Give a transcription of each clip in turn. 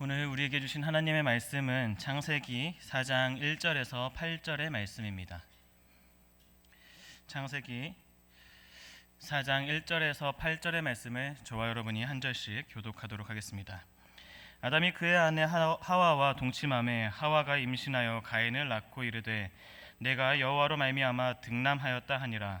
오늘 우리에게 주신 하나님의 말씀은 창세기 4장 1절에서 8절의 말씀입니다. 창세기 4장 1절에서 8절의 말씀을 저와 여러분이 한 절씩 교독하도록 하겠습니다. 아담이 그의 아내 하- 하와와 동침함에 하와가 임신하여 가인을 낳고 이르되 내가 여호와로 말미암아 등남하였다 하니라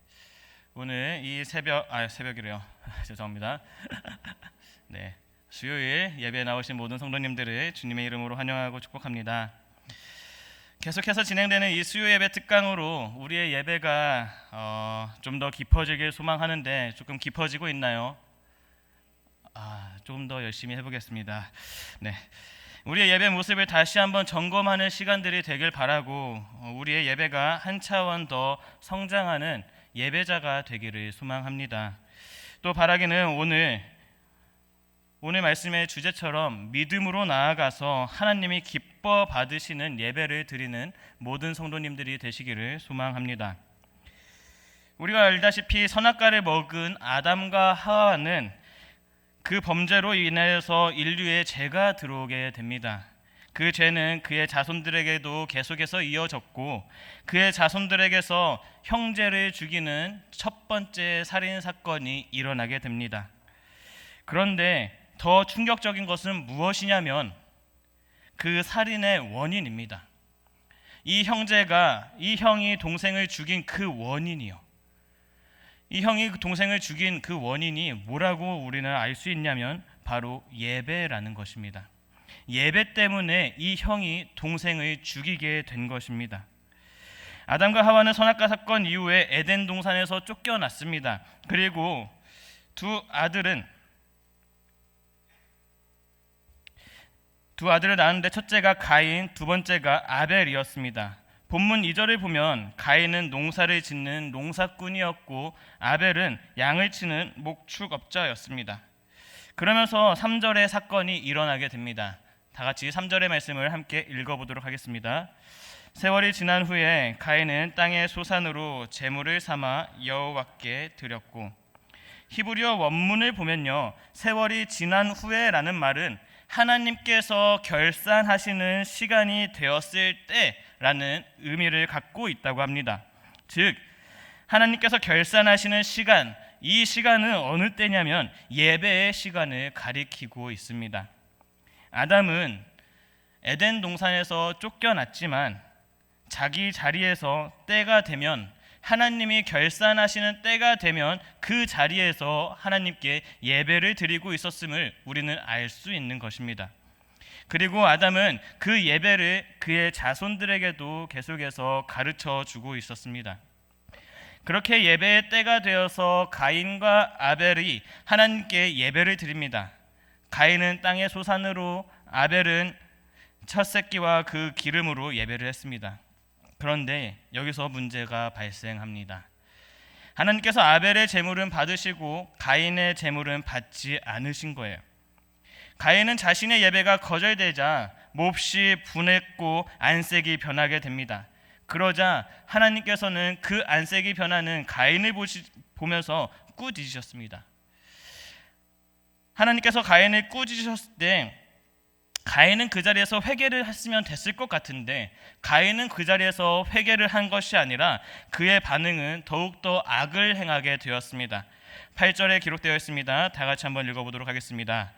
오늘 이 새벽 아 새벽이래요. 죄송합니다. 네. 수요일 예배 나오신 모든 성도님들을 주님의 이름으로 환영하고 축복합니다. 계속해서 진행되는 이 수요 예배 특강으로 우리의 예배가 어, 좀 더 깊어지길 소망하는데 조금 깊어지고 있나요? 아, 좀더 열심히 해보겠습니다. 네, 우리의 예배 모습을 다시 한번 점검하는 시간들이 되길 바라고 어, 우리의 예배가 한 차원 더 성장하는 예배자가 되기를 소망합니다. 또 바라기는 오늘 오늘 말씀의 주제처럼 믿음으로 나아가서 하나님이 기뻐 받으시는 예배를 드리는 모든 성도님들이 되시기를 소망합니다. 우리가 알다시피 선악과를 먹은 아담과 하와는 그 범죄로 인해서 인류에 죄가 들어오게 됩니다. 그 죄는 그의 자손들에게도 계속해서 이어졌고 그의 자손들에게서 형제를 죽이는 첫 번째 살인 사건이 일어나게 됩니다. 그런데 더 충격적인 것은 무엇이냐면 그 살인의 원인입니다. 이 형제가 이 형이 동생을 죽인 그 원인이요. 이 형이 그 동생을 죽인 그 원인이 뭐라고 우리는 알 수 있냐면 바로 예배라는 것입니다. 예배 때문에 이 형이 동생을 죽이게 된 것입니다. 아담과 하와는 선악과 사건 이후에 에덴 동산에서 쫓겨났습니다. 그리고 두 아들은 두 아들을 낳았는데 첫째가 가인, 두 번째가 아벨이었습니다. 본문 2절을 보면 가인은 농사를 짓는 농사꾼이었고 아벨은 양을 치는 목축업자였습니다. 그러면서 3절의 사건이 일어나게 됩니다. 다 같이 3절의 말씀을 함께 읽어보도록 하겠습니다. 세월이 지난 후에 가인은 땅의 소산으로 제물을 삼아 여호와께 드렸고 히브리어 원문을 보면요. 세월이 지난 후에라는 말은 하나님께서 결산하시는 시간이 되었을 때라는 의미를 갖고 있다고 합니다. 즉 하나님께서 결산하시는 시간, 이 시간은 어느 때냐면 예배의 시간을 가리키고 있습니다. 아담은 에덴 동산에서 쫓겨났지만 자기 자리에서 때가 되면 하나님이 결산하시는 때가 되면 그 자리에서 하나님께 예배를 드리고 있었음을 우리는 알 수 있는 것입니다. 그리고 아담은 그 예배를 그의 자손들에게도 계속해서 가르쳐 주고 있었습니다. 그렇게 예배의 때가 되어서 가인과 아벨이 하나님께 예배를 드립니다. 가인은 땅의 소산으로 아벨은 첫 새끼와 그 기름으로 예배를 했습니다. 그런데 여기서 문제가 발생합니다. 하나님께서 아벨의 제물은 받으시고 가인의 제물은 받지 않으신 거예요. 가인은 자신의 예배가 거절되자 몹시 분했고 안색이 변하게 됩니다. 그러자 하나님께서는 그 안색이 변하는 가인을 보시, 보면서 꾸짖으셨습니다. 하나님께서 가인을 꾸짖으셨을 때 가인은 그 자리에서 회개를 했으면 됐을 것 같은데 가인은 그 자리에서 회개를 한 것이 아니라 그의 반응은 더욱더 악을 행하게 되었습니다. 8절에 기록되어 있습니다. 다 같이 한번 읽어보도록 하겠습니다.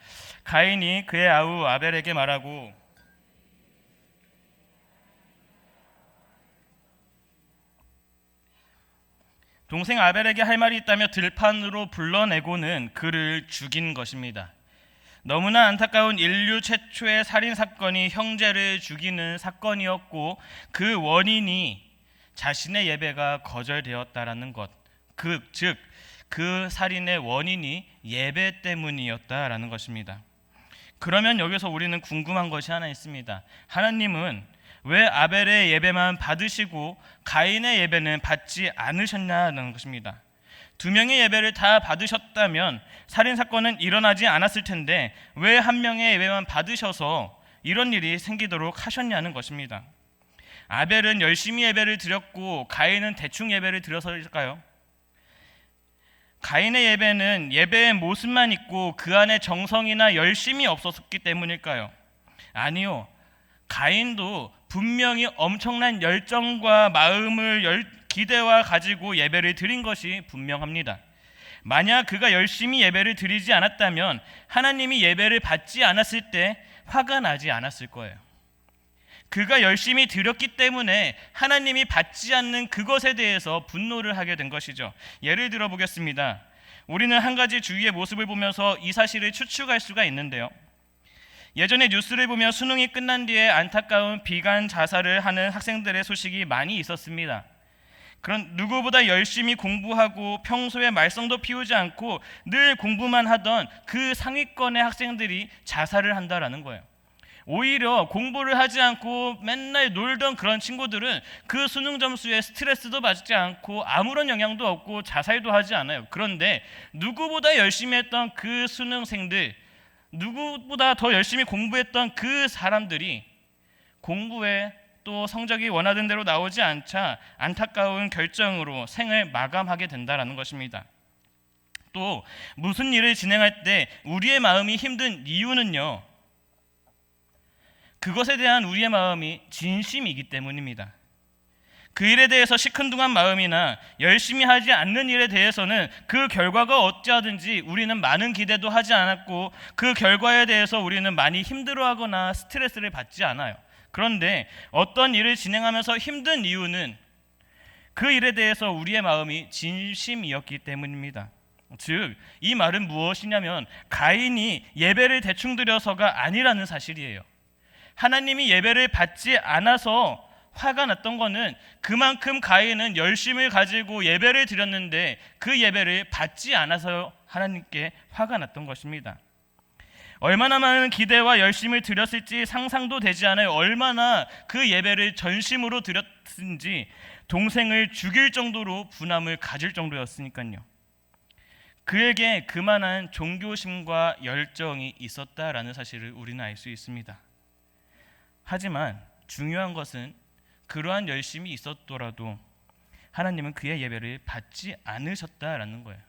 가인이 그의 아우 아벨에게 말하고 동생 아벨에게 할 말이 있다며 들판으로 불러내고는 그를 죽인 것입니다. 너무나 안타까운 인류 최초의 살인 사건이 형제를 죽이는 사건이었고 그 원인이 자신의 예배가 거절되었다라는 것. 그 즉 그 살인의 원인이 예배 때문이었다라는 것입니다. 그러면 여기서 우리는 궁금한 것이 하나 있습니다. 하나님은 왜 아벨의 예배만 받으시고 가인의 예배는 받지 않으셨냐는 것입니다. 두 명의 예배를 다 받으셨다면 살인 사건은 일어나지 않았을 텐데 왜 한 명의 예배만 받으셔서 이런 일이 생기도록 하셨냐는 것입니다. 아벨은 열심히 예배를 드렸고 가인은 대충 예배를 드려서일까요? 가인의 예배는 예배의 모습만 있고 그 안에 정성이나 열심이 없었기 때문일까요? 아니요. 가인도 분명히 엄청난 열정과 마음을 열, 기대와 가지고 예배를 드린 것이 분명합니다. 만약 그가 열심히 예배를 드리지 않았다면 하나님이 예배를 받지 않았을 때 화가 나지 않았을 거예요. 그가 열심히 드렸기 때문에 하나님이 받지 않는 그것에 대해서 분노를 하게 된 것이죠. 예를 들어 보겠습니다. 우리는 한 가지 주위의 모습을 보면서 이 사실을 추측할 수가 있는데요. 예전에 뉴스를 보면 수능이 끝난 뒤에 안타까운 비관 자살을 하는 학생들의 소식이 많이 있었습니다. 그런 누구보다 열심히 공부하고 평소에 말썽도 피우지 않고 늘 공부만 하던 그 상위권의 학생들이 자살을 한다라는 거예요. 오히려 공부를 하지 않고 맨날 놀던 그런 친구들은 그 수능 점수에 스트레스도 받지 않고 아무런 영향도 없고 자살도 하지 않아요. 그런데 누구보다 열심히 했던 그 수능생들, 누구보다 더 열심히 공부했던 그 사람들이 공부에 또 성적이 원하던 대로 나오지 않자 안타까운 결정으로 생을 마감하게 된다라는 것입니다. 또 무슨 일을 진행할 때 우리의 마음이 힘든 이유는요. 그것에 대한 우리의 마음이 진심이기 때문입니다. 그 일에 대해서 시큰둥한 마음이나 열심히 하지 않는 일에 대해서는 그 결과가 어찌하든지 우리는 많은 기대도 하지 않았고 그 결과에 대해서 우리는 많이 힘들어하거나 스트레스를 받지 않아요. 그런데 어떤 일을 진행하면서 힘든 이유는 그 일에 대해서 우리의 마음이 진심이었기 때문입니다. 즉, 이 말은 무엇이냐면 가인이 예배를 대충 드려서가 아니라는 사실이에요. 하나님이 예배를 받지 않아서 화가 났던 거는 그만큼 가인은 열심을 가지고 예배를 드렸는데 그 예배를 받지 않아서 하나님께 화가 났던 것입니다. 얼마나 많은 기대와 열심을 드렸을지 상상도 되지 않아요. 얼마나 그 예배를 전심으로 드렸든지 동생을 죽일 정도로 분함을 가질 정도였으니까요. 그에게 그만한 종교심과 열정이 있었다라는 사실을 우리는 알 수 있습니다. 하지만 중요한 것은 그러한 열심이 있었더라도 하나님은 그의 예배를 받지 않으셨다라는 거예요.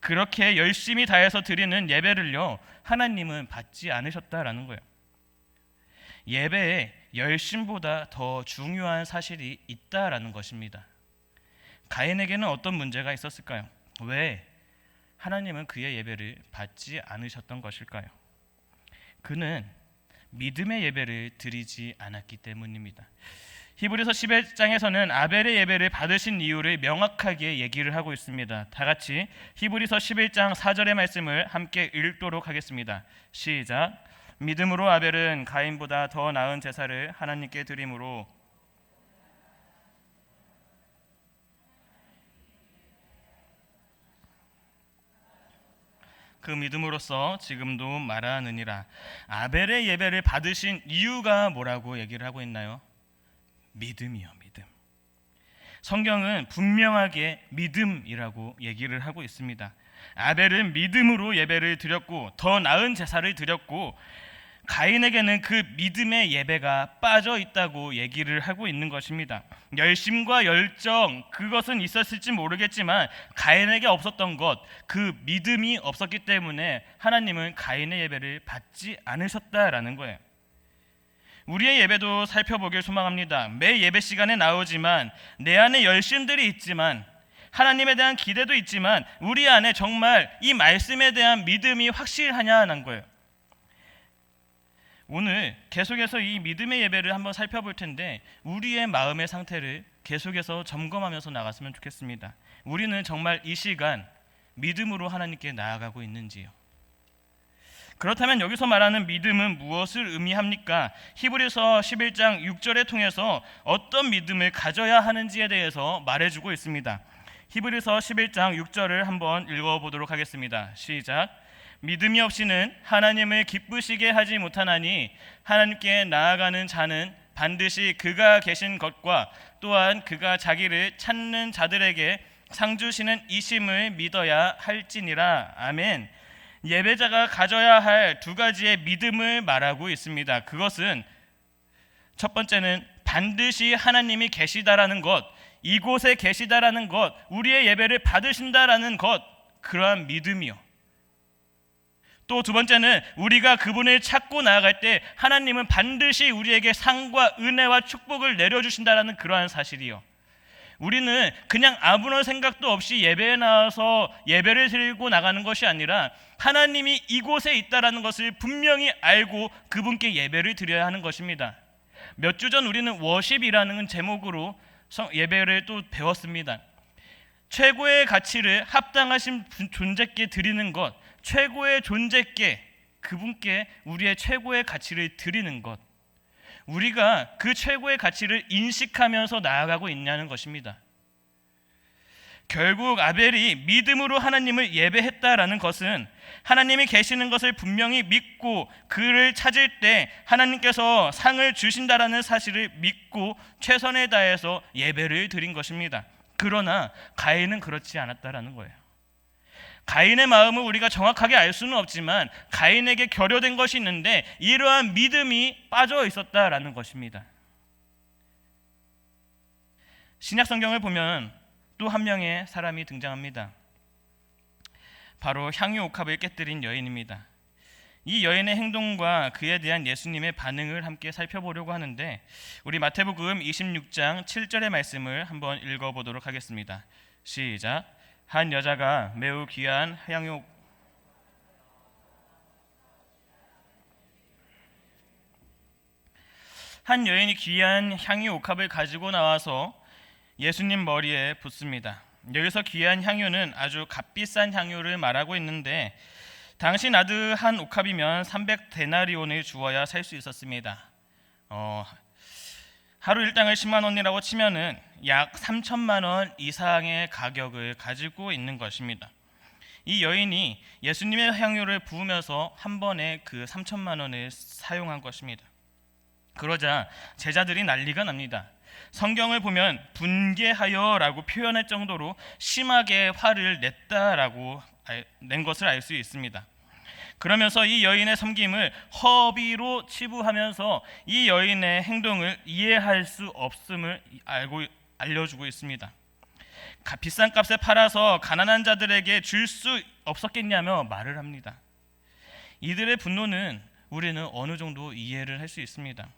그렇게 열심히 다해서 드리는 예배를요 하나님은 받지 않으셨다라는 거예요. 예배에 열심보다 더 중요한 사실이 있다라는 것입니다. 가인에게는 어떤 문제가 있었을까요? 왜 하나님은 그의 예배를 받지 않으셨던 것일까요? 그는 믿음의 예배를 드리지 않았기 때문입니다. 히브리서 11장에서는 아벨의 예배를 받으신 이유를 명확하게 얘기를 하고 있습니다. 다 같이 히브리서 11장 4절의 말씀을 함께 읽도록 하겠습니다. 시작. 믿음으로 아벨은 가인보다 더 나은 제사를 하나님께 드림으로 그 믿음으로써 지금도 말하느니라. 아벨의 예배를 받으신 이유가 뭐라고 얘기를 하고 있나요? 믿음이요, 믿음. 성경은 분명하게 믿음이라고 얘기를 하고 있습니다. 아벨은 믿음으로 예배를 드렸고 더 나은 제사를 드렸고 가인에게는 그 믿음의 예배가 빠져 있다고 얘기를 하고 있는 것입니다. 열심과 열정 그것은 있었을지 모르겠지만 가인에게 없었던 것 그 믿음이 없었기 때문에 하나님은 가인의 예배를 받지 않으셨다라는 거예요. 우리의 예배도 살펴보길 소망합니다. 매 예배 시간에 나오지만 내 안에 열심들이 있지만 하나님에 대한 기대도 있지만 우리 안에 정말 이 말씀에 대한 믿음이 확실하냐는 거예요. 오늘 계속해서 이 믿음의 예배를 한번 살펴볼 텐데 우리의 마음의 상태를 계속해서 점검하면서 나갔으면 좋겠습니다. 우리는 정말 이 시간 믿음으로 하나님께 나아가고 있는지요? 그렇다면 여기서 말하는 믿음은 무엇을 의미합니까? 히브리서 11장 6절에 통해서 어떤 믿음을 가져야 하는지에 대해서 말해주고 있습니다. 히브리서 11장 6절을 한번 읽어보도록 하겠습니다. 시작. 믿음이 없이는 하나님을 기쁘시게 하지 못하나니 하나님께 나아가는 자는 반드시 그가 계신 것과 또한 그가 자기를 찾는 자들에게 상 주시는 이심을 믿어야 할지니라. 아멘. 예배자가 가져야 할 두 가지의 믿음을 말하고 있습니다. 그것은 첫 번째는 반드시 하나님이 계시다라는 것, 이곳에 계시다라는 것, 우리의 예배를 받으신다라는 것, 그러한 믿음이요. 또 두 번째는 우리가 그분을 찾고 나아갈 때 하나님은 반드시 우리에게 상과 은혜와 축복을 내려주신다라는 그러한 사실이요. 우리는 그냥 아무런 생각도 없이 예배에 나와서 예배를 드리고 나가는 것이 아니라 하나님이 이곳에 있다라는 것을 분명히 알고 그분께 예배를 드려야 하는 것입니다. 몇 주 전 우리는 워십이라는 제목으로 성- 예배를 또 배웠습니다. 최고의 가치를 합당하신 분- 존재께 드리는 것, 최고의 존재께 그분께 우리의 최고의 가치를 드리는 것. 우리가 그 최고의 가치를 인식하면서 나아가고 있냐는 것입니다. 결국 아벨이 믿음으로 하나님을 예배했다라는 것은 하나님이 계시는 것을 분명히 믿고 그를 찾을 때 하나님께서 상을 주신다라는 사실을 믿고 최선을 다해서 예배를 드린 것입니다. 그러나 가인은 그렇지 않았다라는 거예요. 가인의 마음을 우리가 정확하게 알 수는 없지만 가인에게 결여된 것이 있는데 이러한 믿음이 빠져 있었다라는 것입니다. 신약 성경을 보면 또 한 명의 사람이 등장합니다. 바로 향유 옥합을 깨뜨린 여인입니다. 이 여인의 행동과 그에 대한 예수님의 반응을 함께 살펴보려고 하는데 우리 마태복음 26장 7절의 말씀을 한번 읽어 보도록 하겠습니다. 시작. 한 여자가 매우 귀한 향유 한 여인이 귀한 향유 옥합을 가지고 나와서 예수님 머리에 붓습니다. 여기서 귀한 향유는 아주 값비싼 향유를 말하고 있는데 당시 나드 한 옥합이면 300 데나리온을 주어야 살 수 있었습니다. 어, 하루 일당을 10만 원이라고 치면은 약 3천만 원 이상의 가격을 가지고 있는 것입니다. 이 여인이 예수님의 향유를 부으면서 한 번에 그 3천만 원을 사용한 것입니다. 그러자 제자들이 난리가 납니다. 성경을 보면 분개하여라고 표현할 정도로 심하게 화를 냈다라고 알- 낸 것을 알 수 있습니다. 그러면서 이 여인의 섬김을 허비로 치부하면서 이 여인의 행동을 이해할 수 없음을 알고 알려주고 있습니다. 가- 비싼 값에 팔아서 가난한 자들에게 줄 수 없었겠냐며 말을 합니다. 이들의 분노는 우리는 어느 정도 이해를 할 수 있습니다.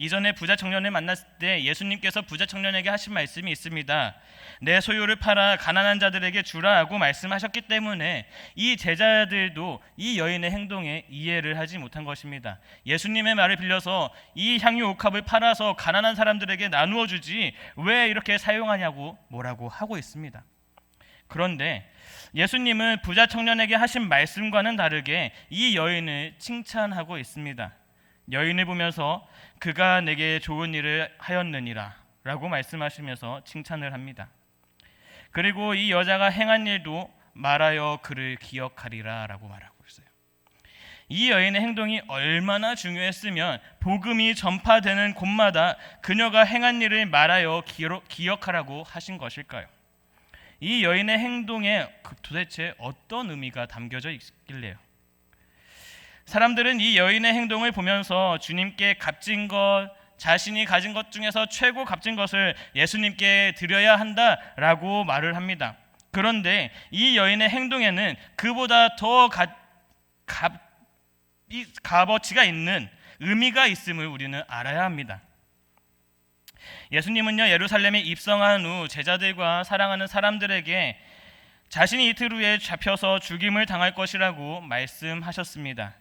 이전에 부자 청년을 만났을 때 예수님께서 부자 청년에게 하신 말씀이 있습니다. 내 소유를 팔아 가난한 자들에게 주라고 말씀하셨기 때문에 이 제자들도 이 여인의 행동에 이해를 하지 못한 것입니다. 예수님의 말을 빌려서 이 향유 옥합을 팔아서 가난한 사람들에게 나누어 주지 왜 이렇게 사용하냐고 뭐라고 하고 있습니다. 그런데 예수님은 부자 청년에게 하신 말씀과는 다르게 이 여인을 칭찬하고 있습니다. 여인을 보면서 그가 내게 좋은 일을 하였느니라 라고 말씀하시면서 칭찬을 합니다. 그리고 이 여자가 행한 일도 말하여 그를 기억하리라 라고 말하고 있어요. 이 여인의 행동이 얼마나 중요했으면 복음이 전파되는 곳마다 그녀가 행한 일을 말하여 기억하라고 하신 것일까요? 이 여인의 행동에 그 도대체 어떤 의미가 담겨져 있길래요? 사람들은 이 여인의 행동을 보면서 주님께 값진 것, 자신이 가진 것 중에서 최고 값진 것을 예수님께 드려야 한다라고 말을 합니다. 그런데 이 여인의 행동에는 그보다 더 가, 값, 이 값어치가 있는 의미가 있음을 우리는 알아야 합니다. 예수님은요 예루살렘에 입성한 후 제자들과 사랑하는 사람들에게 자신이 이틀 후에 잡혀서 죽임을 당할 것이라고 말씀하셨습니다.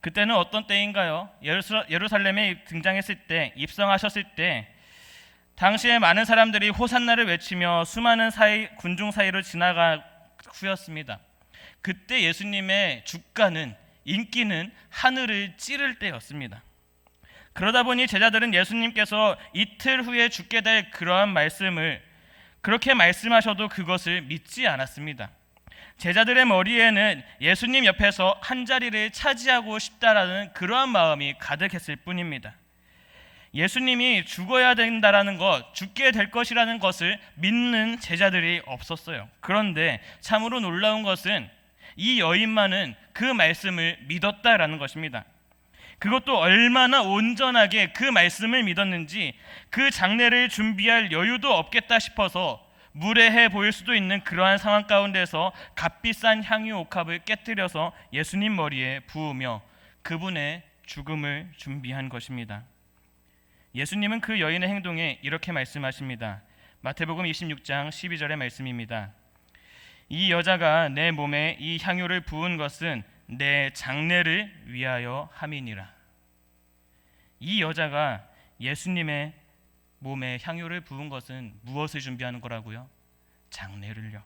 그때는 어떤 때인가요? 예루살- 예루살렘에 등장했을 때 입성하셨을 때 당시에 많은 사람들이 호산나를 외치며 수많은 사이, 군중 사이로 지나가 후였습니다. 그때 예수님의 주가는 인기는 하늘을 찌를 때였습니다. 그러다 보니 제자들은 예수님께서 이틀 후에 죽게 될 그러한 말씀을 그렇게 말씀하셔도 그것을 믿지 않았습니다. 제자들의 머리에는 예수님 옆에서 한 자리를 차지하고 싶다라는 그러한 마음이 가득했을 뿐입니다. 예수님이 죽어야 된다라는 것, 죽게 될 것이라는 것을 믿는 제자들이 없었어요. 그런데 참으로 놀라운 것은 이 여인만은 그 말씀을 믿었다라는 것입니다. 그것도 얼마나 온전하게 그 말씀을 믿었는지 그 장례를 준비할 여유도 없겠다 싶어서 무례해 보일 수도 있는 그러한 상황 가운데서 값비싼 향유 옥합을 깨뜨려서 예수님 머리에 부으며 그분의 죽음을 준비한 것입니다. 예수님은 그 여인의 행동에 이렇게 말씀하십니다. 마태복음 26장 12절의 말씀입니다. 이 여자가 내 몸에 이 향유를 부은 것은 내 장례를 위하여 함이니라. 이 여자가 예수님의 몸에 향유를 부은 것은 무엇을 준비하는 거라고요? 장례를요.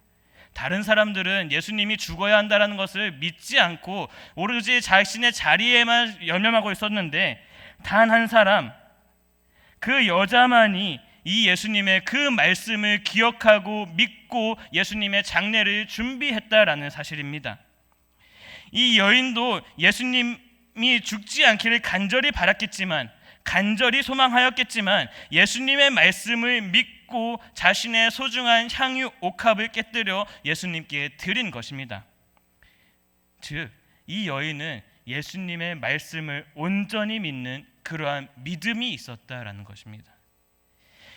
다른 사람들은 예수님이 죽어야 한다라는 것을 믿지 않고 오로지 자신의 자리에만 연념하고 있었는데 단 한 사람 그 여자만이 이 예수님의 그 말씀을 기억하고 믿고 예수님의 장례를 준비했다라는 사실입니다. 이 여인도 예수님이 죽지 않기를 간절히 바랐겠지만 간절히 소망하였겠지만 예수님의 말씀을 믿고 자신의 소중한 향유 옥합을 깨뜨려 예수님께 드린 것입니다. 즉, 이 여인은 예수님의 말씀을 온전히 믿는 그러한 믿음이 있었다라는 것입니다.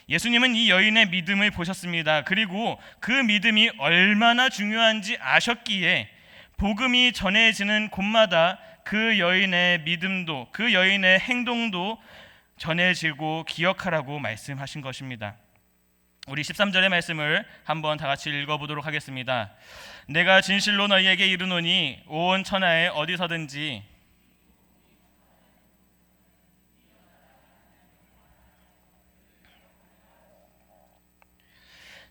예수님은 이 여인의 믿음을 보셨습니다. 그리고 그 믿음이 얼마나 중요한지 아셨기에 복음이 전해지는 곳마다 그 여인의 믿음도 그 여인의 행동도 전해지고 기억하라고 말씀하신 것입니다. 우리 13절의 말씀을 한번 다 같이 읽어보도록 하겠습니다. 내가 진실로 너희에게 이르노니 온 천하에 어디서든지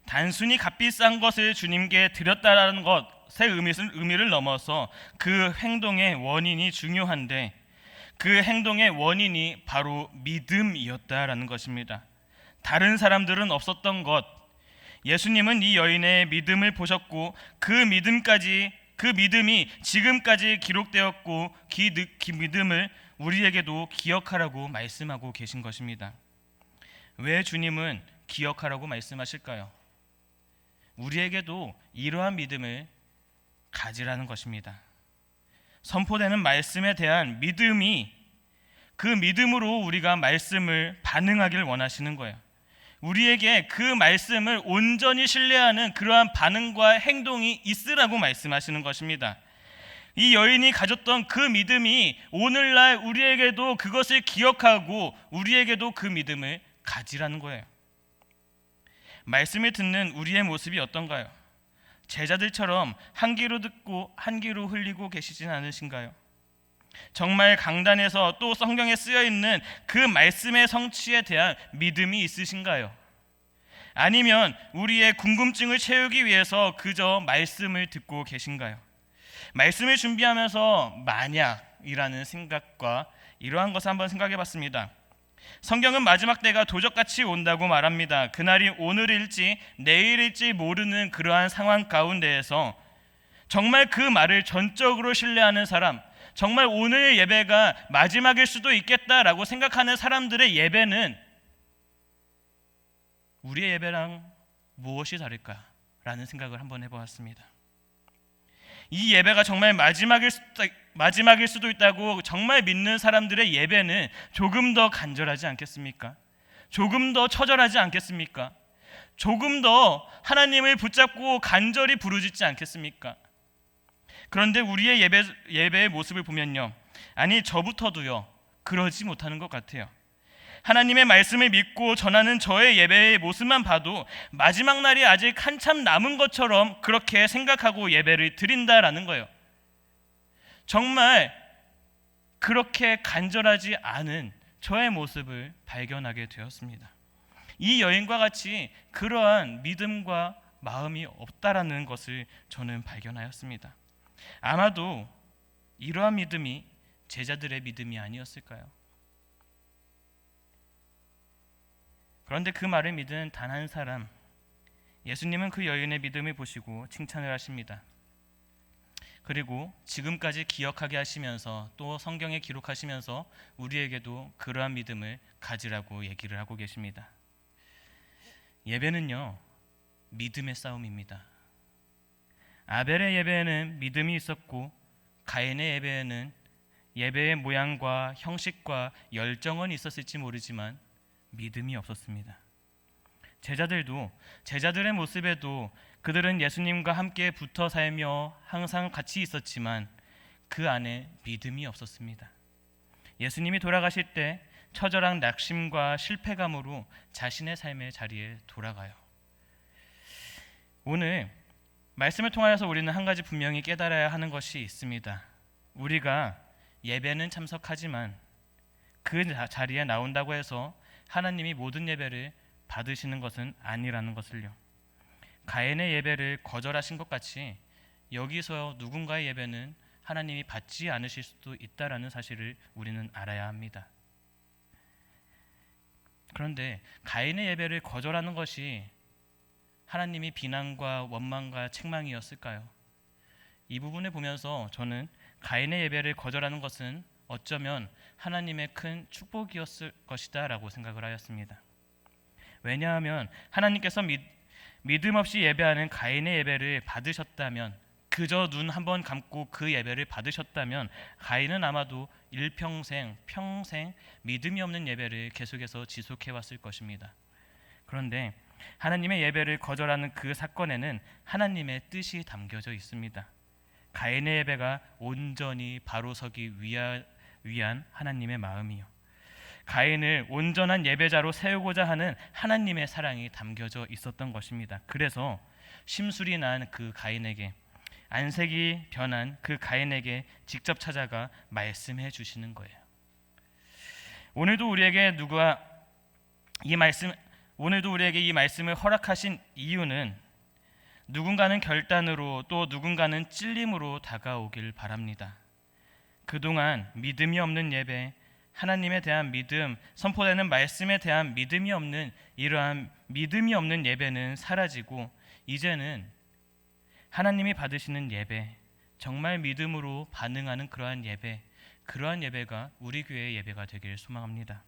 단순히 값비싼 것을 주님께 드렸다라는 것의 의미를, 넘어서 그 행동의 원인이 중요한데 그 행동의 원인이 바로 믿음이었다라는 것입니다. 다른 사람들은 없었던 것. 예수님은 이 여인의 믿음을 보셨고 그 믿음까지 그 믿음이 지금까지 기록되었고 그 믿음을 우리에게도 기억하라고 말씀하고 계신 것입니다. 왜 주님은 기억하라고 말씀하실까요? 우리에게도 이러한 믿음을 가지라는 것입니다. 선포되는 말씀에 대한 믿음이 그 믿음으로 우리가 말씀을 반응하기를 원하시는 거예요. 우리에게 그 말씀을 온전히 신뢰하는 그러한 반응과 행동이 있으라고 말씀하시는 것입니다. 이 여인이 가졌던 그 믿음이 오늘날 우리에게도 그것을 기억하고 우리에게도 그 믿음을 가지라는 거예요. 말씀을 듣는 우리의 모습이 어떤가요? 제자들처럼 한 귀로 듣고 한 귀로 흘리고 계시진 않으신가요? 정말 강단에서 또 성경에 쓰여 있는 그 말씀의 성취에 대한 믿음이 있으신가요? 아니면 우리의 궁금증을 채우기 위해서 그저 말씀을 듣고 계신가요? 말씀을 준비하면서 만약이라는 생각과 이러한 것을 한번 생각해 봤습니다. 성경은 마지막 때가 도적같이 온다고 말합니다. 그날이 오늘일지 내일일지 모르는 그러한 상황 가운데에서 정말 그 말을 전적으로 신뢰하는 사람, 정말 오늘 예배가 마지막일 수도 있겠다라고 생각하는 사람들의 예배는 우리의 예배랑 무엇이 다를까라는 생각을 한번 해보았습니다. 이 예배가 정말 마지막일 마지막일 수도 있다고 정말 믿는 사람들의 예배는 조금 더 간절하지 않겠습니까? 조금 더 처절하지 않겠습니까? 조금 더 하나님을 붙잡고 간절히 부르짖지 않겠습니까? 그런데 우리의 예배 예배의 모습을 보면요. 아니 저부터도요. 그러지 못하는 것 같아요. 하나님의 말씀을 믿고 전하는 저의 예배의 모습만 봐도 마지막 날이 아직 한참 남은 것처럼 그렇게 생각하고 예배를 드린다라는 거예요. 정말 그렇게 간절하지 않은 저의 모습을 발견하게 되었습니다. 이 여인과 같이 그러한 믿음과 마음이 없다라는 것을 저는 발견하였습니다. 아마도 이러한 믿음이 제자들의 믿음이 아니었을까요? 그런데 그 말을 믿은 단 한 사람, 예수님은 그 여인의 믿음을 보시고 칭찬을 하십니다. 그리고 지금까지 기억하게 하시면서 또 성경에 기록하시면서 우리에게도 그러한 믿음을 가지라고 얘기를 하고 계십니다. 예배는요, 믿음의 싸움입니다. 아벨의 예배에는 믿음이 있었고 가인의 예배에는 예배의 모양과 형식과 열정은 있었을지 모르지만 믿음이 없었습니다. 제자들도 제자들의 모습에도 그들은 예수님과 함께 붙어 살며 항상 같이 있었지만 그 안에 믿음이 없었습니다. 예수님이 돌아가실 때 처절한 낙심과 실패감으로 자신의 삶의 자리에 돌아가요. 오늘 말씀을 통하여서 우리는 한 가지 분명히 깨달아야 하는 것이 있습니다. 우리가 예배는 참석하지만 그 자- 자리에 나온다고 해서 하나님이 모든 예배를 받으시는 것은 아니라는 것을요. 가인의 예배를 거절하신 것 같이 여기서 누군가의 예배는 하나님이 받지 않으실 수도 있다라는 사실을 우리는 알아야 합니다. 그런데 가인의 예배를 거절하는 것이 하나님이 비난과 원망과 책망이었을까요? 이 부분을 보면서 저는 가인의 예배를 거절하는 것은 어쩌면 하나님의 큰 축복이었을 것이다라고 생각을 하였습니다. 왜냐하면 하나님께서 믿, 믿음 없이 예배하는 가인의 예배를 받으셨다면 그저 눈 한 번 감고 그 예배를 받으셨다면 가인은 아마도 일평생 평생 믿음이 없는 예배를 계속해서 지속해 왔을 것입니다. 그런데 하나님의 예배를 거절하는 그 사건에는 하나님의 뜻이 담겨져 있습니다. 가인의 예배가 온전히 바로 서기 위한 하나님의 마음이요. 가인을 온전한 예배자로 세우고자 하는 하나님의 사랑이 담겨져 있었던 것입니다. 그래서 심술이 난 그 가인에게 안색이 변한 그 가인에게 직접 찾아가 말씀해 주시는 거예요. 오늘도 우리에게 누가 이 말씀 오늘도 우리에게 이 말씀을 허락하신 이유는 누군가는 결단으로 또 누군가는 찔림으로 다가오길 바랍니다. 그동안 믿음이 없는 예배, 하나님에 대한 믿음, 선포되는 말씀에 대한 믿음이 없는 이러한 믿음이 없는 예배는 사라지고 이제는 하나님이 받으시는 예배, 정말 믿음으로 반응하는 그러한 예배, 그러한 예배가 우리 교회의 예배가 되길 소망합니다.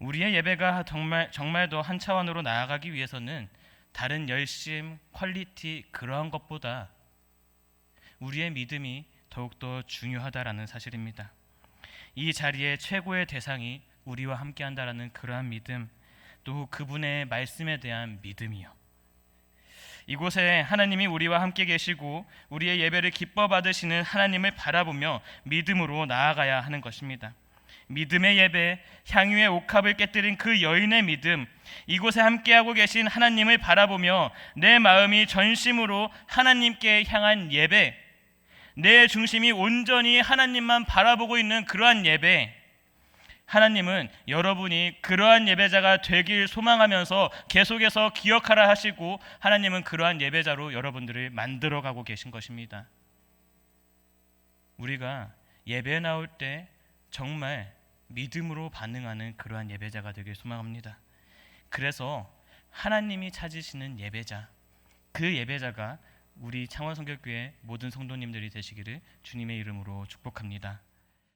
우리의 예배가 정말 정말 더 한 차원으로 나아가기 위해서는 다른 열심, 퀄리티 그러한 것보다 우리의 믿음이 더욱더 중요하다라는 사실입니다. 이 자리의 최고의 대상이 우리와 함께 한다라는 그러한 믿음, 또 그분의 말씀에 대한 믿음이요. 이곳에 하나님이 우리와 함께 계시고 우리의 예배를 기뻐 받으시는 하나님을 바라보며 믿음으로 나아가야 하는 것입니다. 믿음의 예배, 향유의 옥합을 깨뜨린 그 여인의 믿음, 이곳에 함께하고 계신 하나님을 바라보며 내 마음이 전심으로 하나님께 향한 예배, 내 중심이 온전히 하나님만 바라보고 있는 그러한 예배, 하나님은 여러분이 그러한 예배자가 되길 소망하면서 계속해서 기억하라 하시고 하나님은 그러한 예배자로 여러분들을 만들어 가고 계신 것입니다. 우리가 예배에 나올 때 정말 믿음으로 반응하는 그러한 예배자가 되길 소망합니다. 그래서 하나님이 찾으시는 예배자, 그 예배자가 우리 창원성결교회 모든 성도님들이 되시기를 주님의 이름으로 축복합니다.